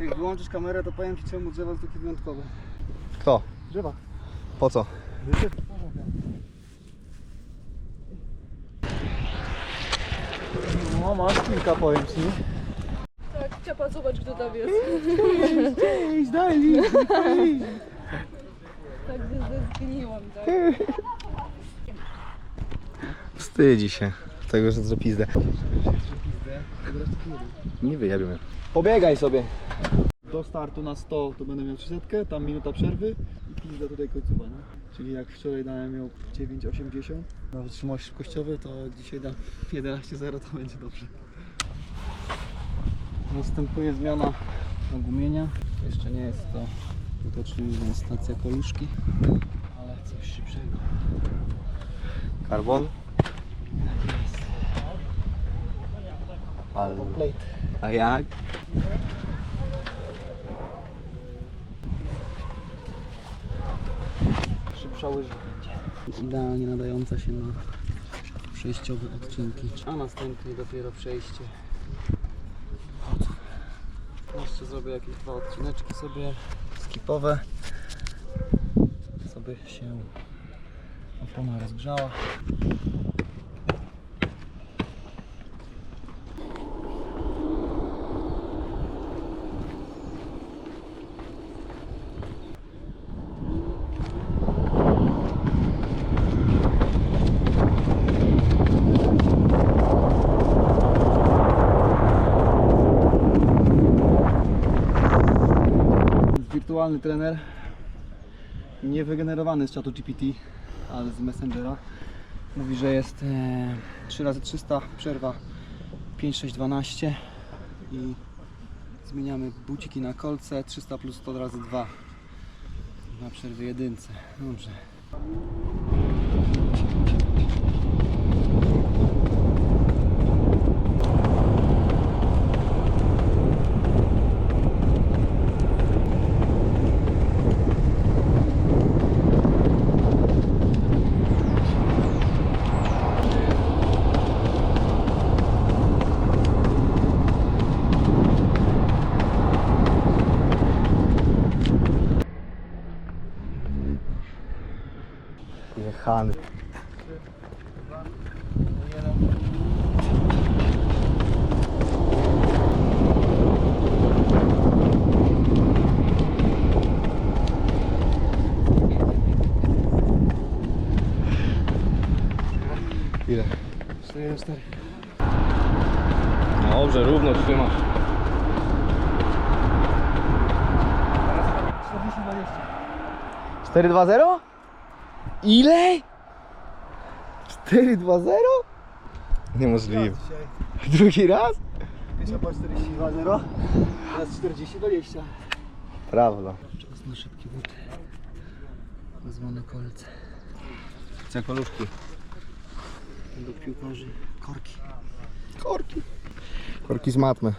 Jak wyłączysz kamerę, to powiem Ci czemu drzewa są takie wyjątkowe. Kto? Drzewa. Po co? No, masz kilka, powiem Ci. Tak, ciapa, zobacz kto tam jest. Cześć, daj mi, Tak zgniłam, tak. Wstydzi się tego, że to pizdę. Nie wyjabię mnie. Pobiegaj sobie. Do startu na 100 to będę miał 300, tam minuta przerwy i pizda tutaj końcowa, nie? Czyli jak wczoraj dałem ją 9,80 na wytrzymałość szybkościowe, to dzisiaj dam 11,0 to będzie dobrze. Następuje zmiana nagumienia. Jeszcze nie jest to, oczywiście stacja koluszki, ale coś szybszego. Karbon? Ale... Plate. A jak? Szybsza łyżwa będzie. Idealnie nadająca się na przejściowe odcinki. A następnie dopiero przejście. Jeszcze zrobię jakieś dwa odcineczki sobie skipowe. Sobie się opona rozgrzała. Wirtualny trener, nie wygenerowany z czatu GPT, ale z Messengera. Mówi, że jest e, 3 razy 300 przerwa 5, 6, 12 i zmieniamy buciki na kolce 300 plus 100 razy 2 na przerwie jedynce. Dobrze. Jechany. Ile? 4, 4. Dobrze, równo trzymasz. 40, 20. 4-2-0? Ile? 4-2-0? Niemożliwe. Drugi raz? pierwsza była 42, 0, teraz 40, 20. Prawda. Czas na szybkie buty. Nazwane kolce. Chcę koluszki. Do piłkarzy korki. Korki. Korki z matmy.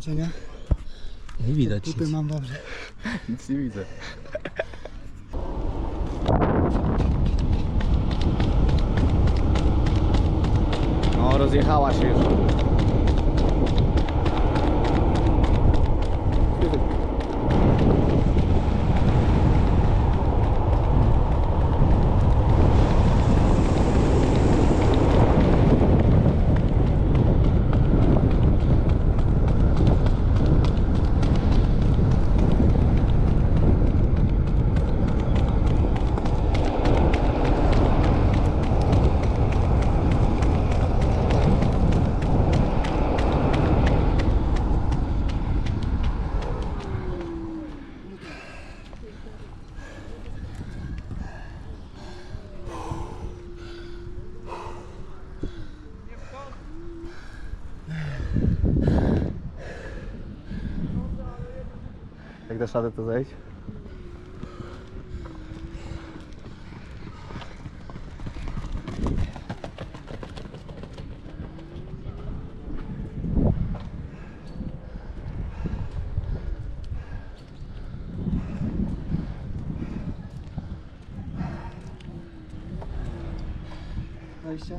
Zmęczenia, Nie widać tutaj mam dobrze. Nic nie widzę. No, rozjechała się już. Dasz radę to zejść? Wejście.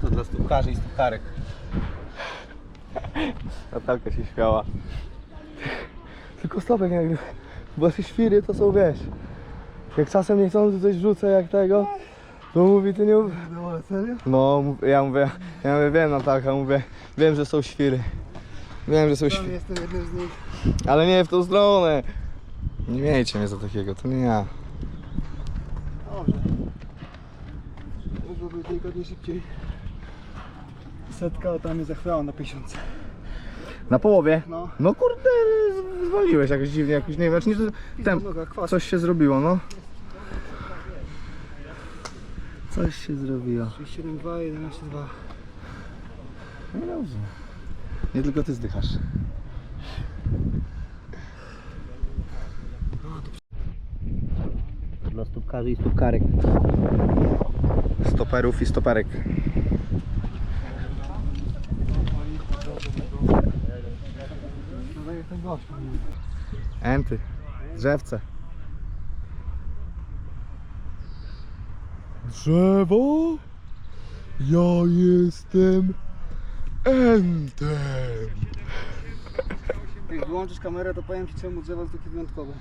To dla stópkarzy i stópkarek. Natalka się śmiała. Tylko stopek jak... Bo te świry to są, wiesz... Jak czasem nie chcą, coś rzucę jak tego, to mówi, ty nie... mów- No, serio? No, ja mówię, ja mówię, wiem Natalka, mówię, wiem, że są świry. Wiem, że są świry. jestem jednym z nich. Ale nie w tą stronę. Nie miejcie mnie za takiego, to nie ja. Dobrze. Mogłoby delikatnie szybciej. Setka, a tam mnie zachwiała na 50. Na połowie? No. No kurde, z- zwolniłeś jakoś dziwnie, jakoś nie wiem, znaczy nie, Noga, kwas. coś się zrobiło, no. Coś się zrobiło. 7,2, 11,2. No dobrze. Nie tylko ty zdychasz. Dla stópkarzy i stópkarek. Stoperów i stoperek. No tak jak ten gość. Enty. Drzewce. Drzewo? Ja jestem entem. Jak wyłączysz kamerę, to powiem Ci czemu drzewo jest takie wyjątkowe.